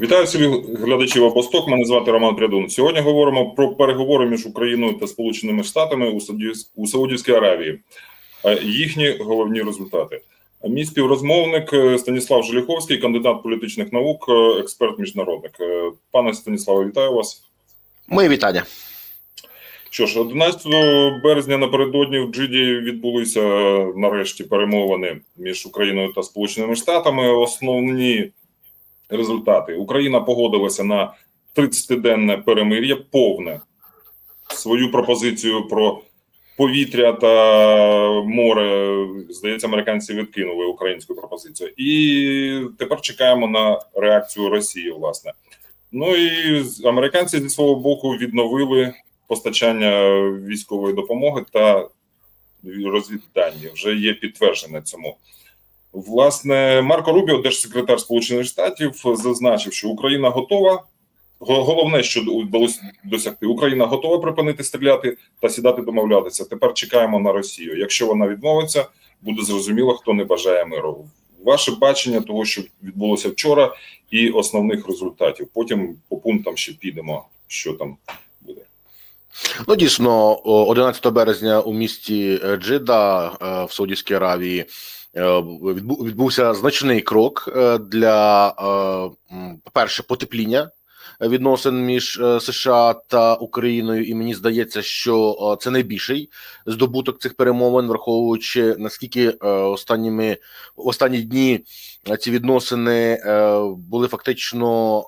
Вітаю всіх глядачів Апосток. Мене звати Роман Прядун. Сьогодні говоримо про переговори між Україною та Сполученими Штатами у Саудівській Аравії. Е, Їхні головні результати. Мій співрозмовник е, Станіслав Желіховський, кандидат політичних наук, е, експерт міжнародник. Пане Станіславе, вітаю вас. Мої вітання. Що ж, 11 березня напередодні в Джиді відбулися нарешті перемовини між Україною та Сполученими Штатами. Основні результати: Україна погодилася на 30-денне перемир'я, повне свою пропозицію про повітря та море. Здається, американці відкинули українську пропозицію, і тепер чекаємо на реакцію Росії. Власне, ну і американці зі свого боку відновили постачання військової допомоги та розвіддані. Вже є підтвердження цьому. Власне, Марко Рубіо, держсекретар Сполучених Штатів, зазначив, що Україна готова. Головне, що вдалося досягти, Україна готова припинити стріляти та сідати домовлятися. Тепер чекаємо на Росію. Якщо вона відмовиться, буде зрозуміло, хто не бажає миру. Ваше бачення того, що відбулося вчора, і основних результатів. Потім по пунктам ще підемо, що там буде. Ну дійсно, о, 11 березня у місті Джида е, в Саудівській Аравії відбувся значний крок е, для, е, по-перше, потепління відносин між е, США та Україною, і мені здається, що е, це найбільший здобуток цих перемовин, враховуючи наскільки е, останніми останні дні ці відносини були фактично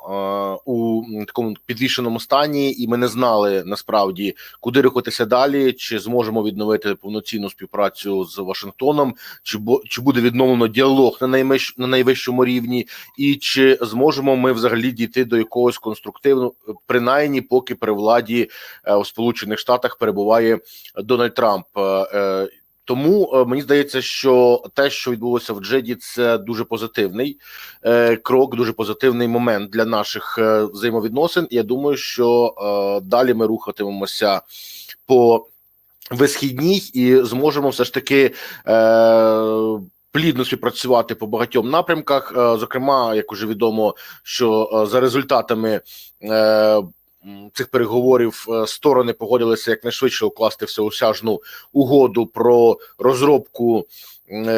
у такому підвішеному стані, і ми не знали насправді, куди рухатися далі, чи зможемо відновити повноцінну співпрацю з Вашингтоном, чи бо чи буде відновлено діалог на найвищому рівні, і чи зможемо ми взагалі дійти до якогось конструктивного, принаймні поки при владі е, у Сполучених Штатах перебуває Дональд Трамп. Е, е, тому е, мені здається, що те, що відбулося в Джеді, це дуже позитивний е, крок, дуже позитивний момент для наших е, взаємовідносин. Я думаю, що е, далі ми рухатимемося по висхідній і зможемо все ж таки. Плідно співпрацювати по багатьом напрямках. Е, Зокрема, як уже відомо, що е, за результатами е, цих переговорів сторони погодилися якнайшвидше укласти всеосяжну угоду про розробку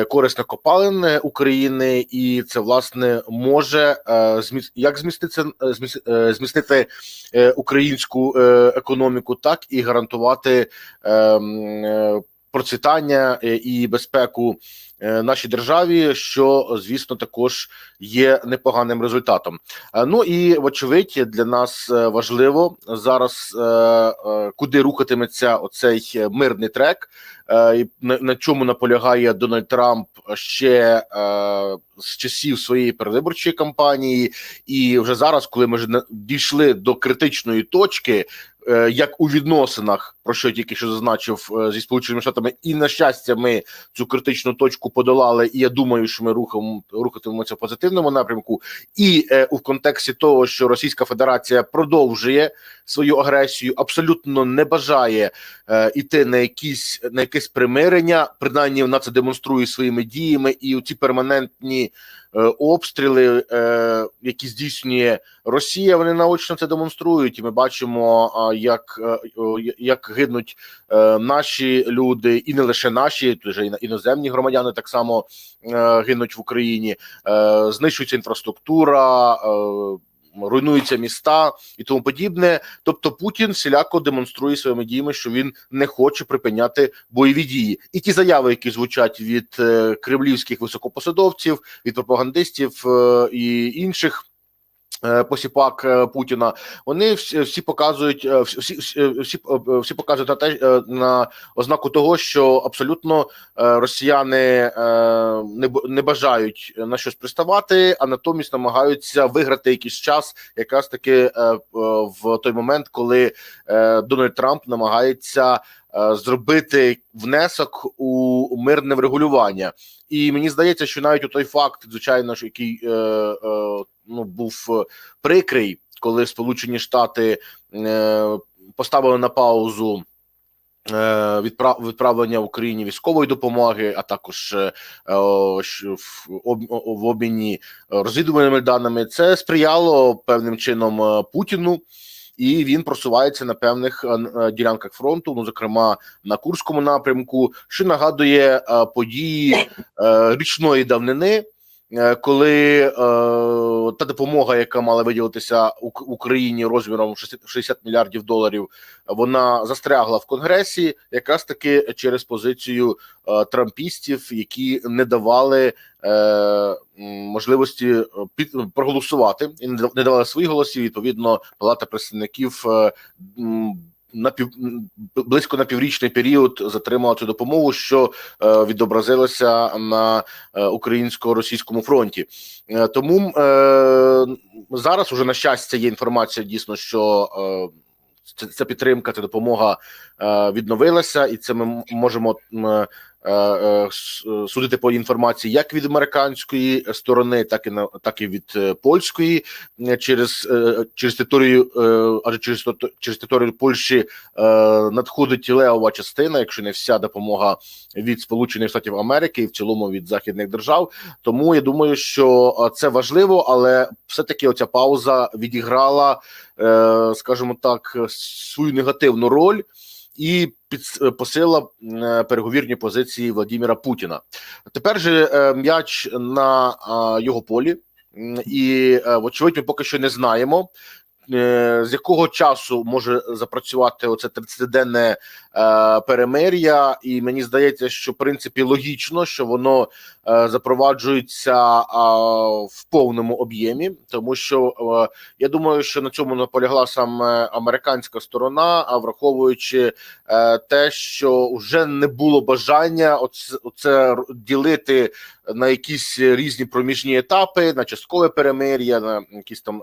корисних копалин України, і це власне може як змістити зміс- змістити українську економіку, так і гарантувати процвітання е, і безпеку е, нашій державі, що звісно також є непоганим результатом. Е, Ну і вочевидь для нас важливо зараз, куди рухатиметься оцей мирний трек, на, чому наполягає Дональд Трамп ще з часів своєї передвиборчої кампанії, і вже зараз, коли ми дійшли до критичної точки. Е, Як у відносинах, про що я тільки що зазначив е, зі сполученими штатами, і на щастя, ми цю критичну точку подолали. І я думаю, що ми рухаємо рухатимемося в позитивному напрямку. І е, у контексті того, що Російська Федерація продовжує свою агресію, абсолютно не бажає е, іти на якісь на якесь примирення. Принаймні, вона це демонструє своїми діями, і ці перманентні е, обстріли, е, які здійснює Росія, вони наочно це демонструють. І ми бачимо, як, е, як гинуть е, наші люди, і не лише наші, вже іноземні громадяни так само е, гинуть в Україні, е, знищується інфраструктура. Руйнуються міста і тому подібне. Тобто Путін всіляко демонструє своїми діями, що він не хоче припиняти бойові дії, і ті заяви, які звучать від е, кремлівських високопосадовців, від пропагандистів е, і інших. Е, Посіпак е, Путіна вони всі, всі показують е, всі, всі, всі, показують на те на ознаку того, що абсолютно росіяни не не бажають на щось приставати, а натомість намагаються виграти якийсь час, якраз таки в той момент, коли Дональд Трамп намагається зробити внесок у мирне врегулювання. І мені здається, що навіть у той факт, звичайно, що який е, е, ну був е, прикрий, коли Сполучені Штати е, поставили на паузу е, відпра- відправлення Україні військової допомоги, а також е, в об- в обміні розвідувальними даними, це сприяло певним чином Путіну. І він просувається на певних ділянках фронту, ну зокрема на Курському напрямку, що нагадує події річної давнини, коли е, та допомога, яка мала виділитися Україні розміром в 60 60 мільярдів доларів, вона застрягла в Конгресі, якраз таки через позицію е, трампістів, які не давали е, можливості е, під проголосувати і не дав- не давали своїх голосів. Відповідно, палата представників е, на пів близько на піврічний період затримала цю допомогу, що е, відобразилося на е, українсько-російському фронті. Е, тому зараз уже на щастя є інформація дійсно, що ця, підтримка, ця допомога відновилася, і це ми можемо судити по інформації як від американської сторони, так і на так і від е, польської е, через е, через територію, е, адже через через територію Польщі е, надходить левова частина, якщо не вся допомога від Сполучених Штатів Америки і в цілому від західних держав. Тому я думаю, що е, це важливо, але все-таки оця пауза відіграла, е, скажімо так, свою негативну роль і під посила е, переговірні позиції Владимира Путіна. Тепер же е, м'яч на е, його полі, і е, вочевидь, ми поки що не знаємо. е, З якого часу може запрацювати оце 30-денне е, перемир'я, і мені здається, що в принципі логічно, що воно е, запроваджується в повному об'ємі, тому що е, я думаю, що на цьому наполягла саме американська сторона, а враховуючи е, те, що вже не було бажання оце ділити на якісь різні проміжні етапи, на часткове перемир'я, на якісь там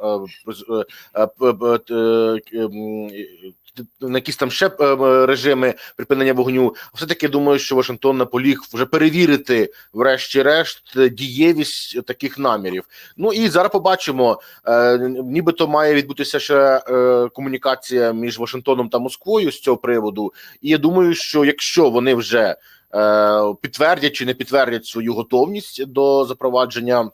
на якісь там ще е, режими припинення вогню. Все таки думаю, що Вашингтон наполіг вже перевірити, врешті-решт, дієвість таких намірів. Ну і зараз побачимо. Е, нібито має відбутися ще е, комунікація між Вашингтоном та Москвою з цього приводу. І я думаю, що якщо вони вже підтвердять чи не підтвердять свою готовність до запровадження.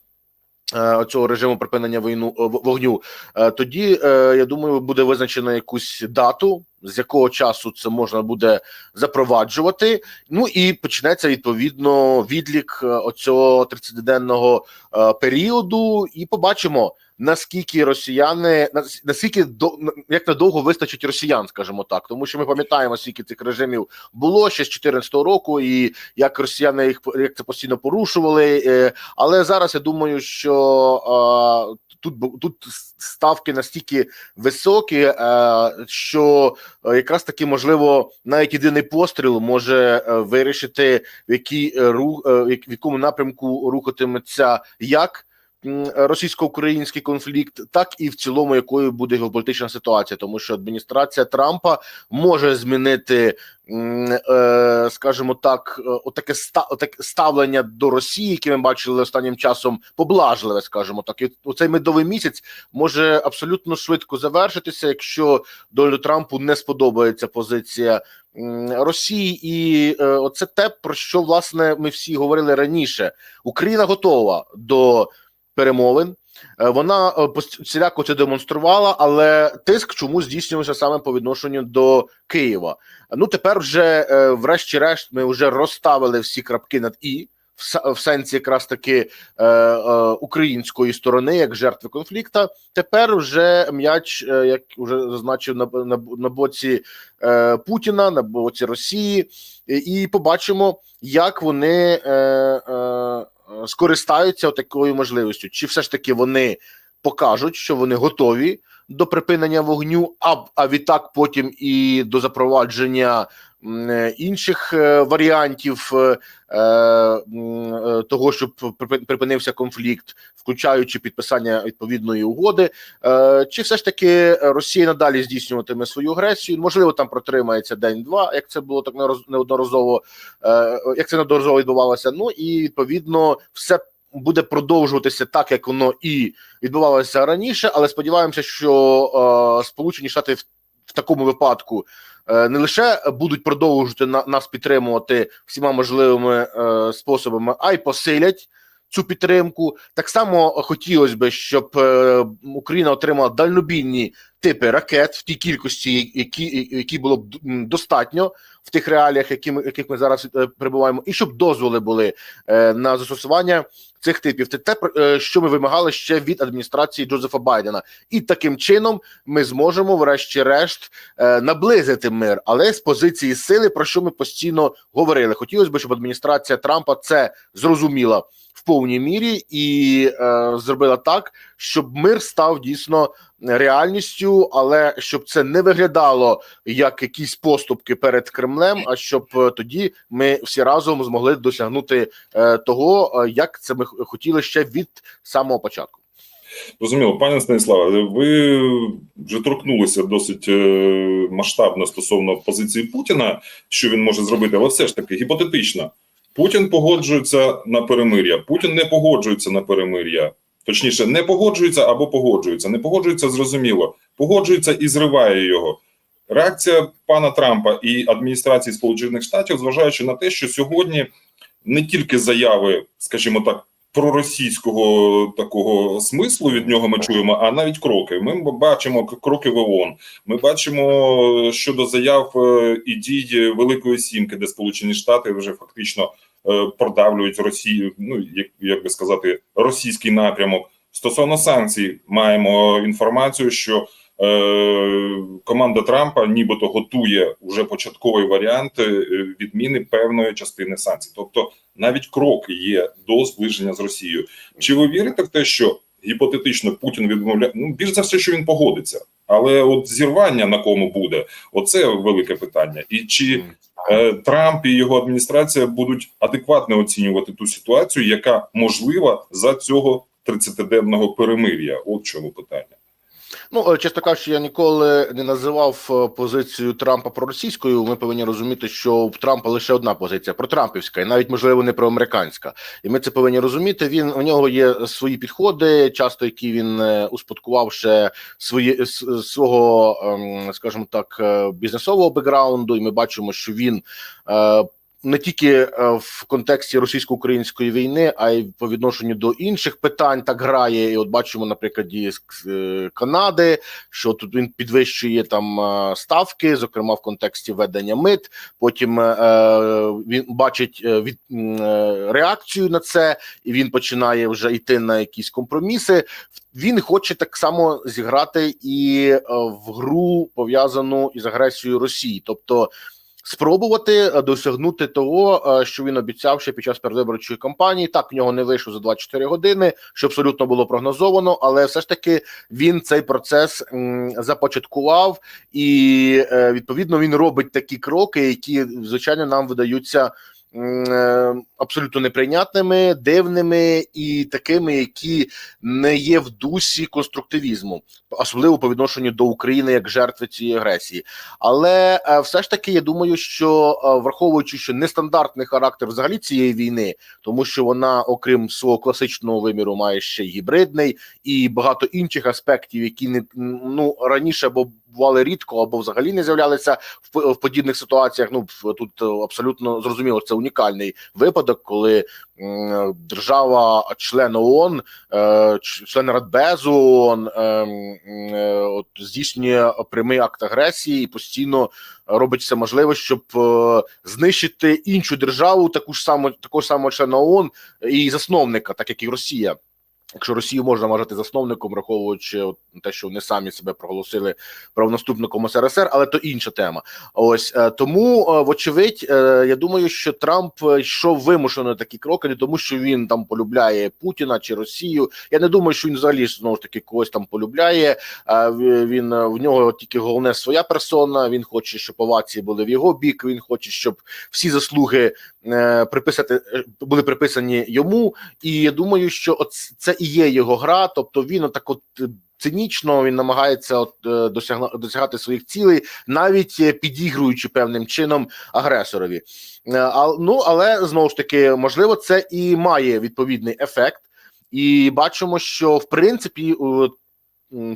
Е, Цього режиму припинення війну е, вогню, е, тоді я думаю, буде визначено якусь дату, з якого часу це можна буде запроваджувати. Ну і почнеться відповідно відлік оцього 30-денного е, періоду, і побачимо наскільки росіяни наскільки до як надовго вистачить росіян, скажімо так, тому що ми пам'ятаємо, скільки цих режимів було ще з 14 року, і як росіяни їх як це постійно порушували. е, Але зараз я думаю, що тут тут ставки настільки високі, е, що е, якраз таки можливо навіть єдиний постріл може вирішити в який е, ру е, в якому напрямку рухатиметься як російсько-український конфлікт, так і в цілому, якою буде геополітична ситуація, тому що адміністрація Трампа може змінити, е, скажімо так, е, отаке ставлення до Росії, яке ми бачили останнім часом, поблажливе, скажімо так. І оцей медовий місяць може абсолютно швидко завершитися, якщо Дональду Трампу не сподобається позиція Росії, і е, оце те, про що власне ми всі говорили раніше. Україна готова до перемовин. Е, Вона е, всіляко це демонструвала, але тиск чомусь здійснювався саме по відношенню до Києва. Ну тепер вже, е, врешті-решт, ми вже розставили всі крапки над і. В сенсі якраз таки української сторони, як жертви конфлікта, тепер вже м'яч, як вже зазначив на, на, на боці Путіна, на боці Росії, і, побачимо, як вони скористаються такою можливістю, чи все ж таки вони покажуть, що вони готові до припинення вогню, а, а відтак потім і до запровадження е, інших е, варіантів е, того, щоб припи- припинився конфлікт, включаючи підписання відповідної угоди, чи все ж таки Росія надалі здійснюватиме свою агресію? Можливо, там протримається день-два, як це було так неодноразово, як це неодноразово відбувалося. Ну і відповідно все буде продовжуватися так, як воно і відбувалося раніше, але сподіваємося, що е, Сполучені Штати в, в такому випадку е, не лише будуть продовжувати на, нас підтримувати всіма можливими е, способами, а й посилять. Цю підтримку так само хотілося б, щоб е, Україна отримала дальнобійні типи ракет в тій кількості, які, які було б достатньо в тих реаліях, які ми, яких ми зараз е, перебуваємо, і щоб дозволи були е, на застосування цих типів. Це те, е, що ми вимагали ще від адміністрації Джозефа Байдена, і таким чином ми зможемо, врешті-решт, наблизити мир, але з позиції сили, про що ми постійно говорили. Хотілося б, щоб адміністрація Трампа це зрозуміла в повній мірі і е, зробила так, щоб мир став дійсно реальністю, але щоб це не виглядало як якісь поступки перед Кремлем, а щоб е, тоді ми всі разом змогли досягнути е, того, е, як це ми хотіли ще від самого початку. Зрозуміло, пане Станіславе, ви вже торкнулися досить масштабно стосовно позиції Путіна, що він може зробити, але все ж таки гіпотетично. Путін погоджується на перемир'я. Путін не погоджується на перемир'я. Точніше, не погоджується або погоджується. Не погоджується, зрозуміло. Погоджується і зриває його. Реакція пана Трампа і адміністрації Сполучених Штатів, зважаючи на те, що сьогодні не тільки заяви, скажімо так, проросійського такого смислу від нього ми чуємо, а навіть кроки. Ми бачимо кроки в ООН. Ми бачимо щодо заяв е, і дій Великої Сімки, де Сполучені Штати вже фактично е, продавлюють Росію. Ну як, як би сказати, російський напрямок. Стосовно санкцій, маємо інформацію, що е, команда Трампа нібито готує вже початковий варіант е, відміни певної частини санкцій, тобто навіть кроки є до зближення з Росією. Чи ви вірите в те, що гіпотетично Путін відмовляє? Ну більш за все, що він погодиться, але от зірвання на кому буде, оце велике питання. І чи е, Трамп і його адміністрація будуть адекватно оцінювати ту ситуацію, яка можлива за цього 30-денного перемир'я? От чому питання. Ну, е, чесно кажучи, я ніколи не називав е, позицію Трампа проросійською. Ми повинні розуміти, що в Трампа лише одна позиція протрампівська, і навіть можливо не проамериканська. І ми це повинні розуміти. Він у нього є свої підходи, часто які він е, успадкував ще свої свого, ем, скажімо так, бізнесового бекграунду. І ми бачимо, що він. Не тільки е, в контексті російсько-української війни, а й по відношенню до інших питань так грає. І от бачимо, наприклад, з е, Канади, що тут він підвищує там е, ставки, зокрема в контексті ведення мит. Потім він бачить від реакцію на це, і він починає вже йти на якісь компроміси. Він хоче так само зіграти і в гру пов'язану із агресією Росії, тобто. Спробувати е, досягнути того, е, що він обіцяв ще під час передвиборчої кампанії. Так в нього не вийшло за 24 години, що абсолютно було прогнозовано, але все ж таки він цей процес започаткував, і е, відповідно він робить такі кроки, які звичайно нам видаються абсолютно неприйнятними, дивними і такими, які не є в дусі конструктивізму, особливо по відношенню до України як жертви цієї агресії. Але е, все ж таки, я думаю, що е, враховуючи, що нестандартний характер взагалі цієї війни, тому що вона, окрім свого класичного виміру, має ще й гібридний і багато інших аспектів, які не ну раніше або бували рідко, або взагалі не з'являлися в, в подібних ситуаціях. Ну тут абсолютно зрозуміло, це унікальний випадок, коли держава, член ООН, е, член Радбезу ООН е, е, от здійснює прямий акт агресії і постійно робить все можливе, щоб знищити іншу державу, таку ж саму такого ж самого члена ООН і засновника, так як і Росія. Якщо Росію можна вважати засновником, враховуючи те, що вони самі себе проголосили правонаступником СРСР, але то інша тема. Ось е, тому, е, вочевидь, е, я думаю, що Трамп йшов вимушено такі кроки, не тому, що він там полюбляє Путіна чи Росію. Я не думаю, що він взагалі знову ж таки когось там полюбляє. Він в нього тільки головне своя персона. Він хоче, щоб овації були в його бік. Він хоче, щоб всі заслуги приписати були приписані йому. І я думаю, що це і є його гра. Тобто він отак от. е, Цинічно він намагається от, е, досягна, досягати своїх цілей, навіть е, підігруючи певним чином агресорові. А, ну але знову ж таки, можливо, це і має відповідний ефект, і бачимо, що в принципі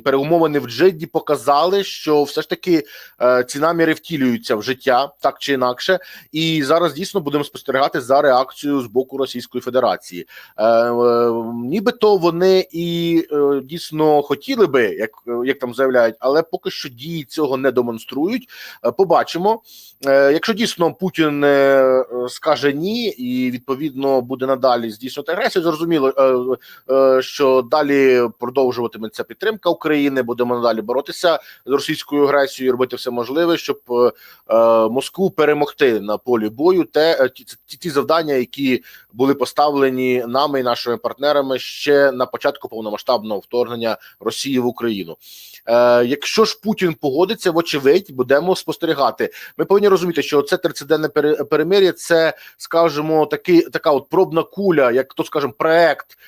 переумовини в Джидді показали, що все ж таки е, ці наміри втілюються в життя так чи інакше, і зараз дійсно будемо спостерігати за реакцією з боку Російської Федерації. Е, е, нібито вони і дійсно хотіли би, як, як там заявляють, але поки що дії цього не демонструють. Побачимо. Якщо дійсно Путін скаже ні, і відповідно буде надалі здійснювати агресію, зрозуміло, що далі продовжуватиметься підтримка України. Будемо надалі боротися з російською агресією, робити все можливе, щоб е, е, Москву перемогти на полі бою. Те е, ті, ті, завдання, які були поставлені нами і нашими партнерами ще на початку повномасштабного вторгнення Росії в Україну. Якщо ж Путін погодиться, вочевидь, будемо спостерігати. Ми повинні розуміти, що це 30-денне перемир'я, це скажімо, такий така от пробна куля, як то скажімо, проект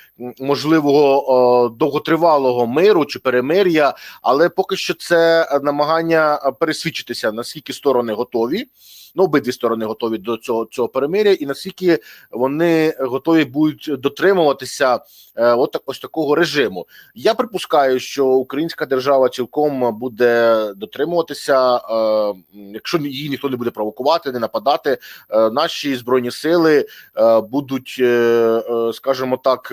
можливого довготривалого миру чи перемир'я, але поки що це намагання пересвідчитися, наскільки сторони готові. Ну, обидві сторони готові до цього цього перемир'я, і наскільки вони готові будуть дотримуватися е, от так- ось такого режиму. Я припускаю, що українська держава цілком буде дотримуватися, е, якщо її ніхто не буде провокувати, не нападати. е, Наші збройні сили е, будуть, е, е, скажімо так.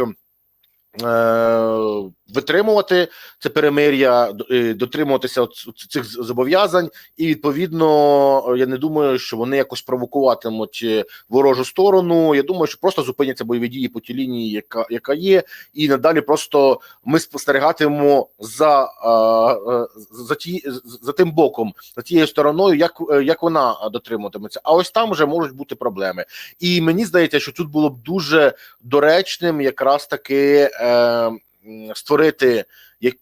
Е, Витримувати це перемир'я, е, дотримуватися цих зобов'язань, і відповідно я не думаю, що вони якось провокуватимуть е, ворожу сторону. Я думаю, що просто зупиняться бойові дії по тій лінії, яка яка є, і надалі просто ми спостерігатимемо за, за ті за тим боком, за тією стороною, як, як вона дотримуватиметься. А ось там вже можуть бути проблеми. І мені здається, що тут було б дуже доречним, якраз таки створити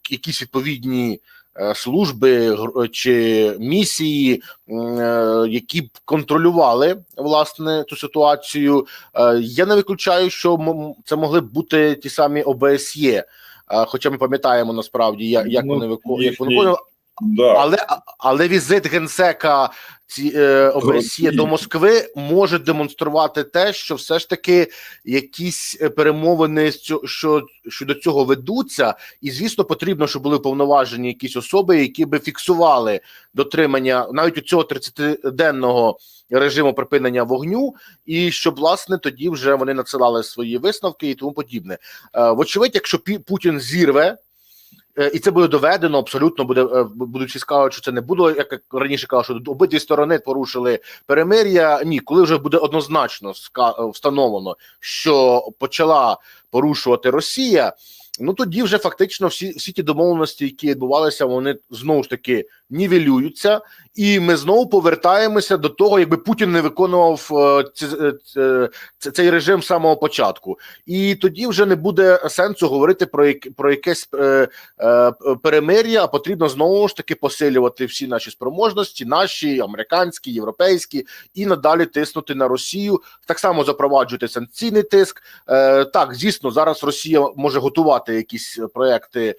якісь відповідні. е, Служби чи місії, е, які б контролювали власне цю ситуацію. Е, Я не виключаю, що це могли б бути ті самі ОБСЄ, Е, хоча ми пам'ятаємо насправді, як, Ну, вони як вони виконували. Да. Але але візит генсека ці е, ОБСЄ до Москви може демонструвати те, що все ж таки якісь е, перемовини що щодо цього ведуться, і звісно, потрібно, щоб були повноважені якісь особи, які би фіксували дотримання навіть у цього 30-денного режиму припинення вогню, і щоб власне тоді вже вони надсилали свої висновки і тому подібне. Е, Вочевидь, якщо Путін зірве. Е, І це буде доведено абсолютно. Буде будучи будуть скажуть, що це не було, як раніше казав, що обидві сторони порушили перемир'я. Ні, коли вже буде однозначно е, встановлено, що почала порушувати Росія. Ну тоді вже фактично всі, всі ті домовленості, які відбувалися, вони знову ж таки нівелюються, і ми знову повертаємося до того, якби Путін не виконував е, ці, е, ц- ц- цей режим з самого початку. І тоді вже не буде сенсу говорити про про якесь е, е, перемир'я. А потрібно знову ж таки посилювати всі наші спроможності, наші американські, європейські, і надалі тиснути на Росію. Так само запроваджувати санкційний тиск. Е, так, звісно, зараз Росія може готувати якісь проекти.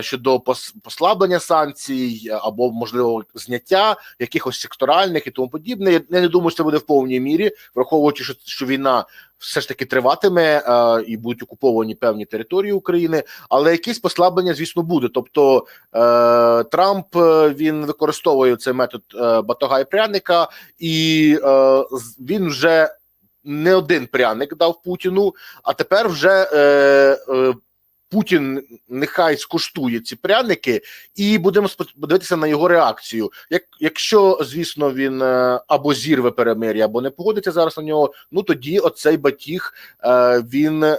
Щодо послаблення санкцій або можливо зняття якихось секторальних і тому подібне, я не думаю, що це буде в повній мірі, враховуючи, що, що війна все ж таки триватиме е, і будуть окуповані певні території України, але якісь послаблення, звісно, буде. Тобто е, Трамп е, він використовує цей метод е, батога і пряника, і е, він вже не один пряник дав Путіну, а тепер вже. Е, е, Путін нехай скуштує ці пряники, і будемо дивитися на його реакцію. Як якщо, звісно, він е, або зірве перемир'я, або не погодиться зараз на нього, ну тоді оцей батіг е, він е,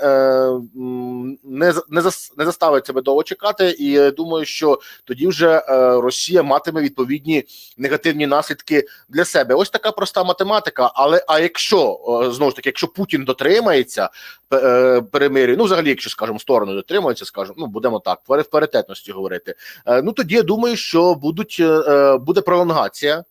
не не, не заставить себе довго чекати. І думаю, що тоді вже Росія матиме відповідні негативні наслідки для себе. Ось така проста математика. Але а якщо знову ж таки, якщо Путін дотримається пе- перемир'я, ну взагалі, якщо скажемо, сторону сторони дотримуються, скажемо, ну будемо так, в паритетності говорити. Е, Ну тоді я думаю, що будуть е, е, буде пролонгація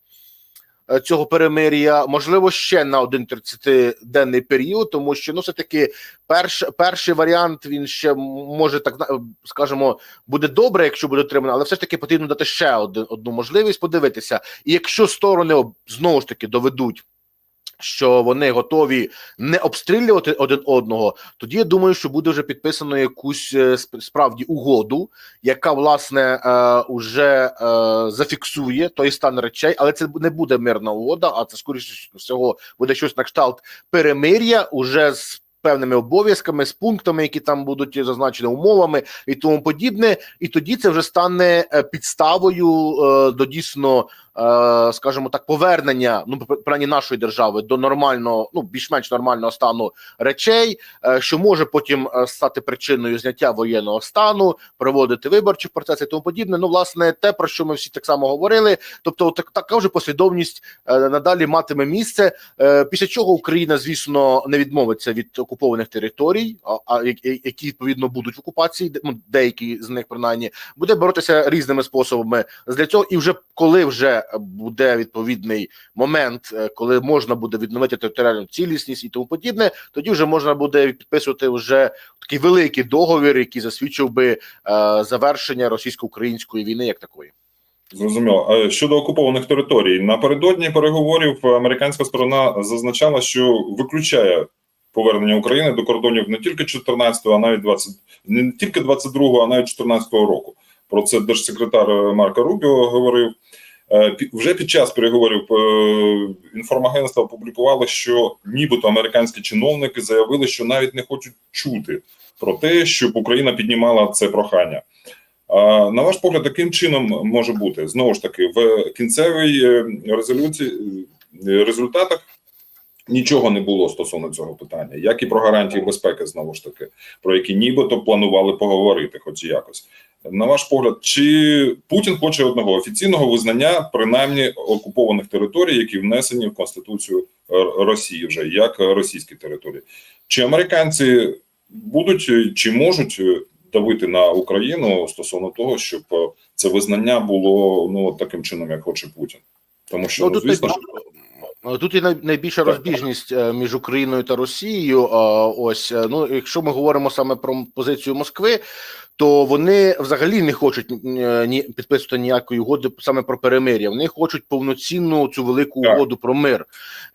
цього перемир'я, можливо, ще на один 30-денний період, тому що ну все таки перш, перший варіант він ще може так скажемо буде добре, якщо буде отримано, але все ж таки потрібно дати ще один, одну можливість подивитися. І якщо сторони знову ж таки доведуть. Що вони готові не обстрілювати один одного, тоді я думаю, що буде вже підписано якусь е, справді угоду, яка власне е, е, зафіксує той стан речей, але це не буде мирна угода, а це скоріше всього буде щось на кшталт перемир'я уже з. Певними обов'язками, з пунктами, які там будуть зазначені умовами і тому подібне, і тоді це вже стане е, підставою е, до дійсно, скажімо так, повернення ну пр- принаймні нашої держави до нормального, ну більш-менш нормального стану речей, е, що може потім е, стати причиною зняття воєнного стану, проводити виборчі процеси тому подібне. Ну, власне, те про що ми всі так само говорили. Тобто, так така вже послідовність е, надалі матиме місце. Е, після чого Україна, звісно, не відмовиться від окупованих територій, а, які відповідно будуть в окупації, ну, деякі з них принаймні, буде боротися різними способами для цього. І вже коли вже буде відповідний момент, е, коли можна буде відновити територіальну цілісність і тому подібне, тоді вже можна буде підписувати вже такий великий договір, який засвідчив би е, завершення російсько-української війни як такої. Зрозуміло. Щодо окупованих територій, напередодні переговорів американська сторона зазначала, що виключає повернення України до кордонів не тільки 14-го, а навіть 20, не тільки 22-го, а навіть 14-го року. Про це держсекретар Марко Рубіо говорив. Е, Вже під час переговорів е, інформагентства опублікували, що нібито американські чиновники заявили, що навіть не хочуть чути про те, щоб Україна піднімала це прохання. На ваш погляд, яким чином може бути знову ж таки в кінцевій е, резолюції е, результатах нічого не було стосовно цього питання, як і про гарантії безпеки, знову ж таки, про які нібито планували поговорити, хоч якось. На ваш погляд, чи Путін хоче одного офіційного визнання принаймні окупованих територій, які внесені в Конституцію е, Росії, вже як російські території? Чи американці будуть чи можуть давити на Україну стосовно того, щоб е, це визнання було ну таким чином, як хоче Путін? Тому що Ну, ну, звісно, Е, Тут є най- найбільша розбіжність е, між Україною та Росією. Е, Ось е, ну, якщо ми говоримо саме про позицію Москви, то вони взагалі не хочуть е, ні підписувати ніякої угоди саме про перемир'я. Вони хочуть повноцінну цю велику угоду про мир,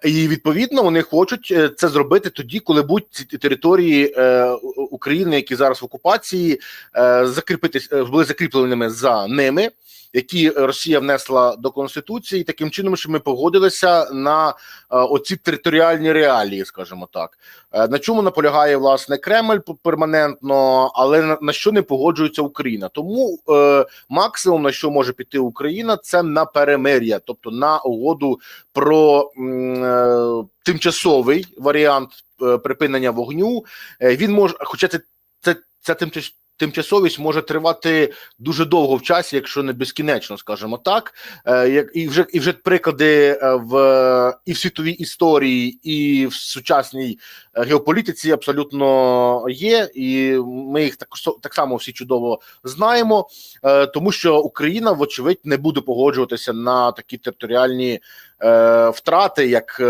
і відповідно вони хочуть е, це зробити тоді, коли будуть ці території е, України, які зараз в окупації, е, закріпити е, були закріпленими за ними які Росія внесла до конституції, таким чином, що ми погодилися на е, оці територіальні реалії, скажімо так. Е, на чому наполягає власне Кремль перманентно, але на, на що не погоджується Україна? Тому е, максимум на що може піти Україна, це на перемир'я, тобто на угоду про е, тимчасовий варіант е, припинення вогню. Е, він може, хоча це це, це тимчас- тимчасовість може тривати дуже довго в часі, якщо не безкінечно, скажімо так. Е, як і вже і вже приклади е, в і в світовій історії, і в сучасній е, геополітиці абсолютно є, і ми їх так, так само всі чудово знаємо, тому що Україна, вочевидь, не буде погоджуватися на такі територіальні втрати, як.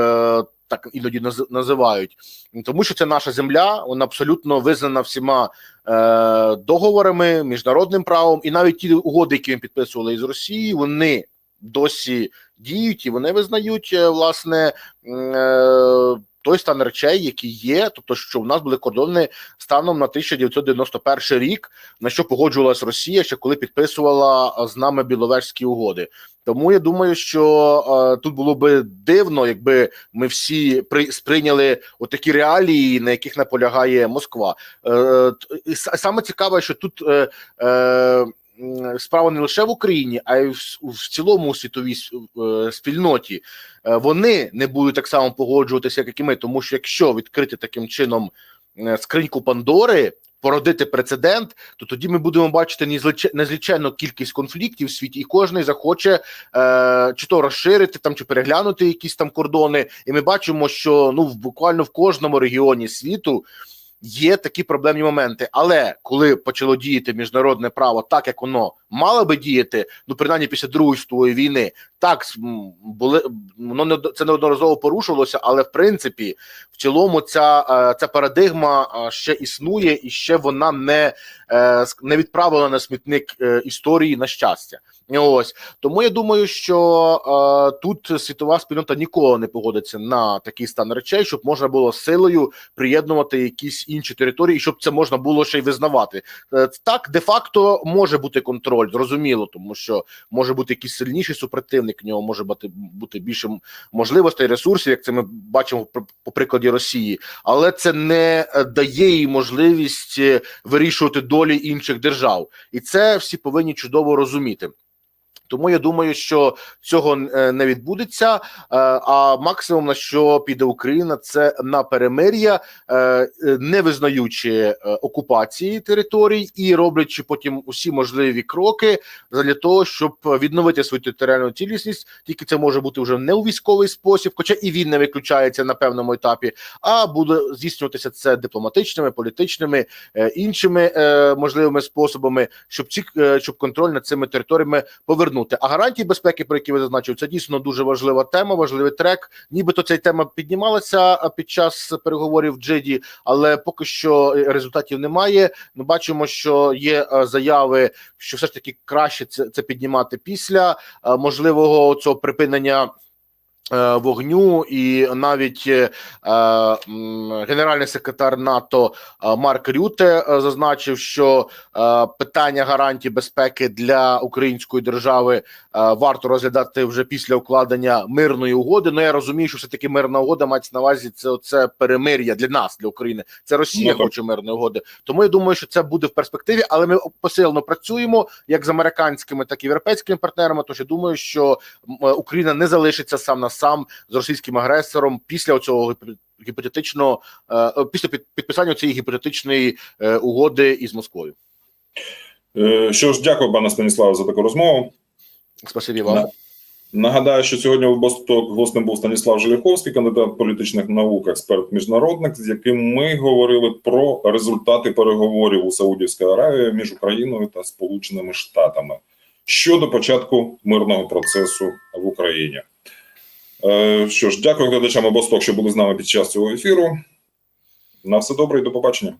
Так іноді наз- називають, тому що це наша земля, вона абсолютно визнана всіма е, договорами, міжнародним правом, і навіть ті угоди, які ми підписували із Росії, вони досі діють і вони визнають е, власне е, той стан речей, які є, тобто, що в нас були кордони станом на 1991 рік, на що погоджувалась Росія, ще коли підписувала е, з нами біловежські угоди. Тому я думаю, що е, тут було би дивно, якби ми всі при сприйняли отакі реалії, на яких наполягає Москва. Е, с- саме цікаве, що тут е, е, справа не лише в Україні, а й в, в цілому світовій е, спільноті. Е, вони не будуть так само погоджуватися, як і ми, тому що якщо відкрити таким чином е, скриньку Пандори. Породити прецедент, то тоді ми будемо бачити незліч- незліченну кількість конфліктів в світі, і кожен захоче е, чи то розширити там, чи переглянути якісь там кордони. І ми бачимо, що ну буквально в кожному регіоні світу є такі проблемні моменти. Але коли почало діяти міжнародне право, так як воно мала би діяти, ну принаймні після другої світової війни. Так були воно не це неодноразово порушувалося, але в принципі, в цілому, ця, е, ця парадигма е, ще існує, і ще вона не, е, не відправлена на смітник історії на щастя. Ось тому я думаю, що е, тут світова спільнота ніколи не погодиться на такий стан речей, щоб можна було силою приєднувати якісь інші території, і щоб це можна було ще й визнавати. Е, Так, де-факто може бути контроль, зрозуміло, тому що може бути якийсь сильніший супротивник, в нього може бути, бути більше можливостей, ресурсів, як це ми бачимо по, по прикладі Росії, але це не е, дає їй можливість е, вирішувати долі інших держав, і це всі повинні чудово розуміти. Тому я думаю, що цього е, не відбудеться. е, А максимум на що піде Україна, це на перемир'я, е, не визнаючи окупації територій і роблячи потім усі можливі кроки для того, щоб відновити свою територіальну цілісність. Тільки це може бути вже не у військовий спосіб, хоча і він не виключається на певному етапі, а буде здійснюватися це дипломатичними, політичними іншими можливими способами, щоб ці щоб контроль над цими територіями повернути. А гарантії безпеки, про які ви зазначили, це дійсно дуже важлива тема, важливий трек. Нібито ця тема піднімалася під час переговорів в Джиді, але поки що е, результатів немає. Ми бачимо, що є е, заяви, що все ж таки краще це, це піднімати після е, можливого цього припинення. Е, Вогню і навіть е, генеральний секретар НАТО е, Марк Рюте зазначив, що е, питання гарантій безпеки для української держави е, варто розглядати вже після укладення мирної угоди. Ну я розумію, що все таки мирна угода мається на увазі це, це перемир'я для нас, для України. Це Росія Ну, хоче мирної угоди. Тому я думаю, що це буде в перспективі, але ми посилено працюємо як з американськими, так і європейськими партнерами. Тож я думаю, що Україна не залишиться сам на сам з російським агресором після цього гіпотетичного е, е, після підписання цієї гіпотетичної е, угоди із Москвою. Що ж, дякую, пане Станіславе, за таку розмову. Спасибі вам. Нагадаю, що сьогодні в Босток гостем був Станіслав Желяховський, кандидат політичних наук, експерт міжнародник, з яким ми говорили про результати переговорів у Саудівській Аравії між Україною та Сполученими Штатами щодо початку мирного процесу в Україні. Е, Що ж, дякую глядачам Босток, що були з нами під час цього ефіру. На все добре і до побачення.